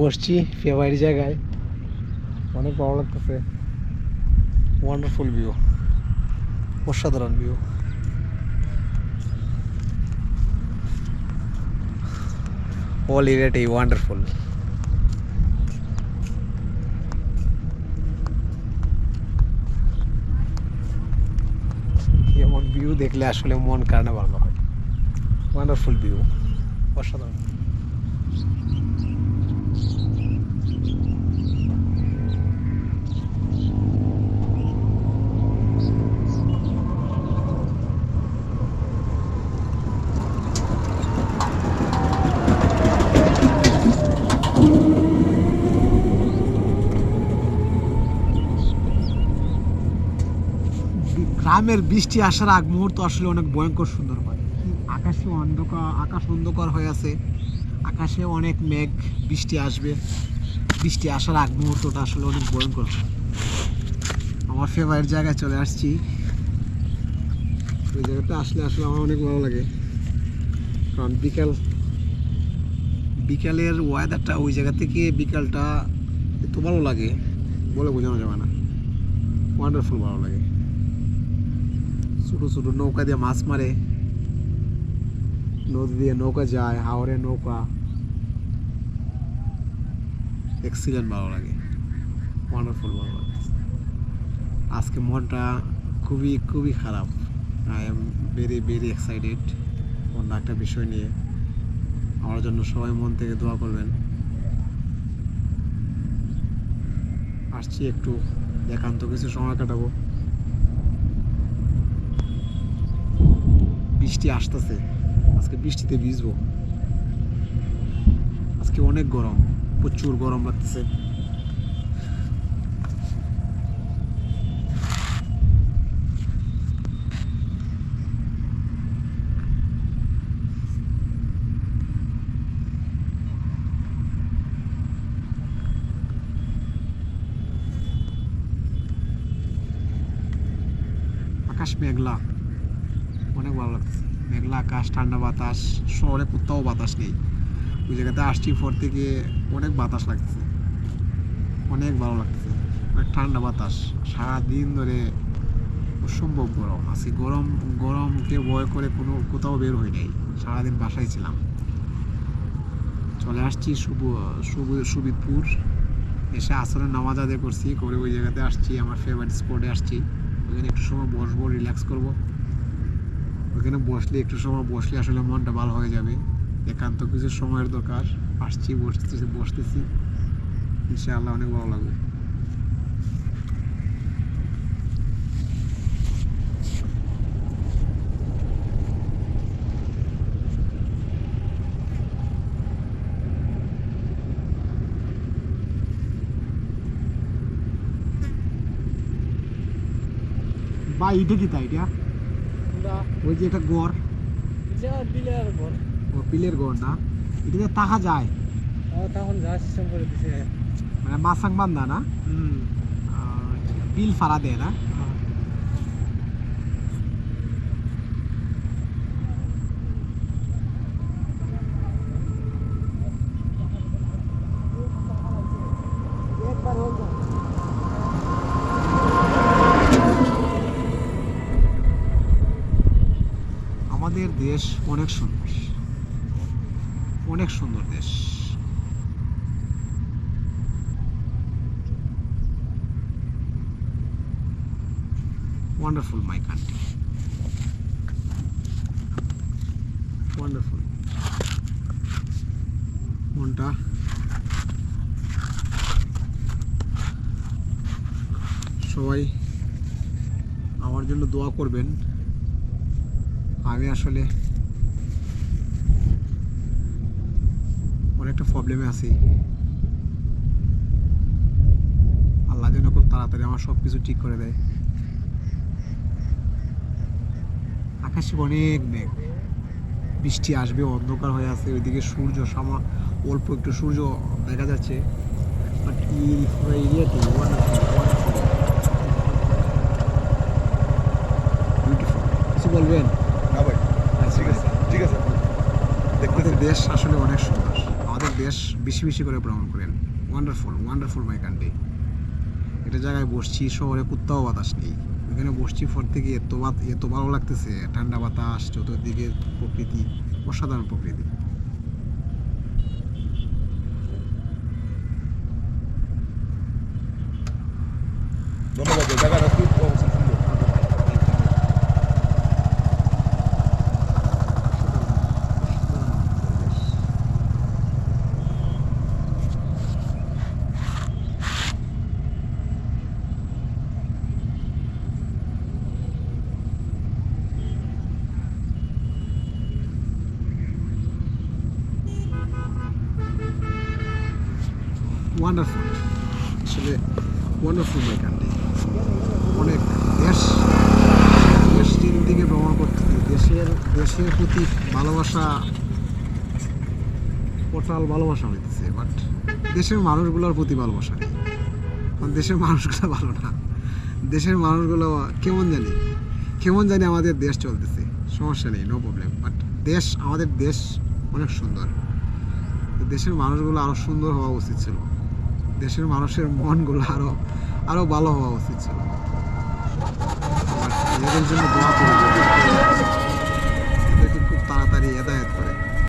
বসছি ফেভারিট জায়গায়। অনেক ভালো লাগতেছে। ওয়ান্ডারফুল ভিউ অসাধারণ ভিউ অল এরিয়াটাই ওয়ান্ডারফুল এমন ভিউ দেখলে আসলে মন কারণে ভালো হয়। ওয়ান্ডারফুল ভিউ অসাধারণ. গ্রামের বৃষ্টি আসার আগ মুহূর্ত আসলে অনেক ভয়ঙ্কর সুন্দর হয়। আকাশে অন্ধকার, আকাশ অন্ধকার হয়ে আছে। আকাশে অনেক মেঘ, বৃষ্টি আসবে। বৃষ্টি আসার আগ মুহূর্তটা আসলে অনেক ভয়ঙ্কর আমার ফেভারিট জায়গায় চলে আসছি। ওই জায়গাটা আসলে আসলে আমার অনেক ভালো লাগে। কারণ বিকাল, বিকালের ওয়েদারটা ওই জায়গা থেকে বিকালটা এত ভালো লাগে, বলে বোঝানো যাবে না। ওয়ান্ডারফুল ভালো লাগে। ছোটো ছোটো নৌকা দিয়ে মাছ মারে। নদী দিয়ে নৌকা যায় হাওড়ে নৌকা। এক্সিলেন্ট ভালো লাগে। ওয়ান্ডারফুল ভালো লাগে। আজকে মনটা খুবই খুবই খারাপ। I am very very excited অন্য একটা বিষয় নিয়ে। আমার জন্য সবাই মন থেকে দোয়া করবেন। আসছি একটু, একান্ত কিছু সময় কাটাবো। বৃষ্টি আসতেছে। আজকে বৃষ্টিতে ভিজবো। আজকে অনেক গরম, প্রচুর গরম লাগতেছে। আকাশ মেঘলা। অনেক ভালো লাগছে মেঘলা আকাশ, ঠান্ডা বাতাস, শহরে কোথাও বাতাস নেই। ওই জায়গাতে আসছি পর থেকে অনেক বাতাস লাগতেছে। অনেক ভালো লাগতেছে। অনেক ঠান্ডা বাতাস। সারাদিন ধরে অসম্ভব গরম। আজকে গরম, গরমকে ভয় করে কোনো, কোথাও বের হই নাই। সারাদিন বাসায় ছিলাম। চলে আসছি সুবিদপুর। এসে আসলে নামাজ আদায় করছি। করে ওই জায়গাতে আসছি। আমার ফেভারিট স্পটে আসছি। ওইখানে একটু সময় বসবো রিল্যাক্স করব। ওখানে বসলে, একটু সময় বসলে আসলে মনটা ভালো হয়ে যাবে। একান্ত কিছু সময়ের দরকার। আসছি, বসতেছি বসতেছি। ইনশাআল্লাহ অনেক ভালো লাগবে। বা এটা কি তাই, এটা? ওই যে এটা গড়। বিলের ও পিলের গড় না? এটাতে তাহা যায়। তখন যা সিস্টেম করে দিছে। মানে মাসাং বান্ধা না? হুম। আচ্ছা, বিল ফাড়া দেয় না আমাদের দেশ অনেক সুন্দর। অনেক সুন্দর দেশ। Wonderful, my country. Wonderful. মনটা সবাই আমার জন্য দোয়া করবেন। আমি আসলে অনেকটা প্রবলেমে আছি। আল্লাহ যেন খুব তাড়াতাড়ি আমার সব কিছু ঠিক করে দেয়। আকাশে অনেক মেঘ। বৃষ্টি আসবে, অন্ধকার হয়ে আছে, ওইদিকে সূর্য সামা অল্প একটু সূর্য দেখা যাচ্ছে। বাট এই বিউটিফুল কিছু বলবেন না ভাই ঠিক আছে ঠিক আছে আমাদের দেশ আসলে অনেক সুন্দর আমাদের আমাদের দেশ বেশি বেশি করে ভ্রমণ করেন। ওয়ান্ডারফুল ওয়ান্ডারফুল মাই কান্ট্রি একটা জায়গায় বসছি, শহরে কুত্তাও বাতাস নেই। ওইখানে বসছি ফর থেকে এত এত ভালো লাগতেছে। ঠান্ডা বাতাস, চতুর্দিকে প্রকৃতি, অসাধারণ প্রকৃতি ধন্যবাদ জায়গাটা খুব অবশ্যই সুন্দর ওয়ান্ডারফুল আসলে ওয়ান্ডারফুল মাই কান্ট্রি অনেক দেশ দেশ দিকে ভ্রমণ করতেছি। দেশের দেশের প্রতি ভালোবাসা টোটাল ভালোবাসা হইতেছে বাট দেশের মানুষগুলোর প্রতি ভালোবাসা নেই। কারণ দেশের মানুষগুলো ভালো না। দেশের মানুষগুলো কেমন জানি কেমন জানি আমাদের দেশ চলতেছে। সমস্যা নেই নো প্রবলেম বাট দেশ, আমাদের দেশ অনেক সুন্দর। দেশের মানুষগুলো আরও সুন্দর হওয়া উচিত ছিল। দেশের মানুষের মনগুলো আরও আরও ভালো হওয়া উচিত ছিল। খুব তাড়াতাড়ি এদায়ত